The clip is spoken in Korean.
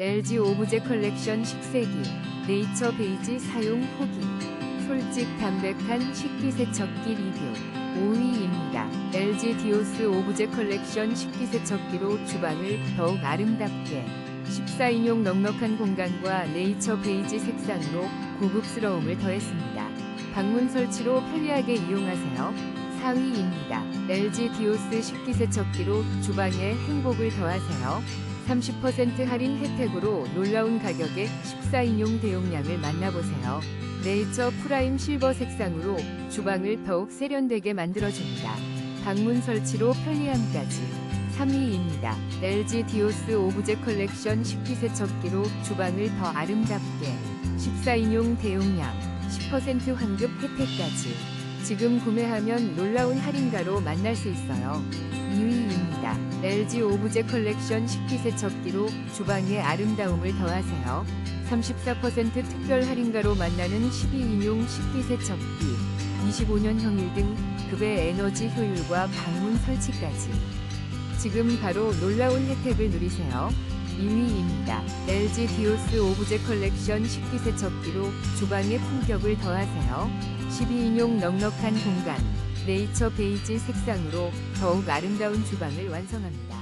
LG 오브제 컬렉션 식세기, 네이처 베이지 사용 후기, 솔직 담백한 식기세척기 리뷰 5위입니다. LG 디오스 오브제 컬렉션 식기세척기로 주방을 더욱 아름답게 14인용 넉넉한 공간과 네이처 베이지 색상으로 고급스러움을 더했습니다. 방문 설치로 편리하게 이용하세요. 4위입니다. LG 디오스 식기 세척기로 주방에 행복을 더하세요. 30% 할인 혜택으로 놀라운 가격에 14인용 대용량을 만나보세요. 네이처 프라임 실버 색상으로 주방을 더욱 세련되게 만들어줍니다. 방문 설치로 편리함까지. 3위입니다. LG 디오스 오브제 컬렉션 식기세척기로 주방을 더 아름답게 14인용 대용량 10% 환급 혜택까지 지금 구매하면 놀라운 할인가로 만날 수 있어요. 2위입니다. LG 오브제 컬렉션 식기 세척기로 주방의 아름다움을 더하세요. 34% 특별 할인가로 만나는 12인용 식기 세척기 25년 형일 등 급의 에너지 효율과 방문 설치까지 지금 바로 놀라운 혜택을 누리세요. 2위입니다. LG 디오스 오브제 컬렉션 식기세척기로 주방의 품격을 더하세요. 12인용 넉넉한 공간, 네이처 베이지 색상으로 더욱 아름다운 주방을 완성합니다.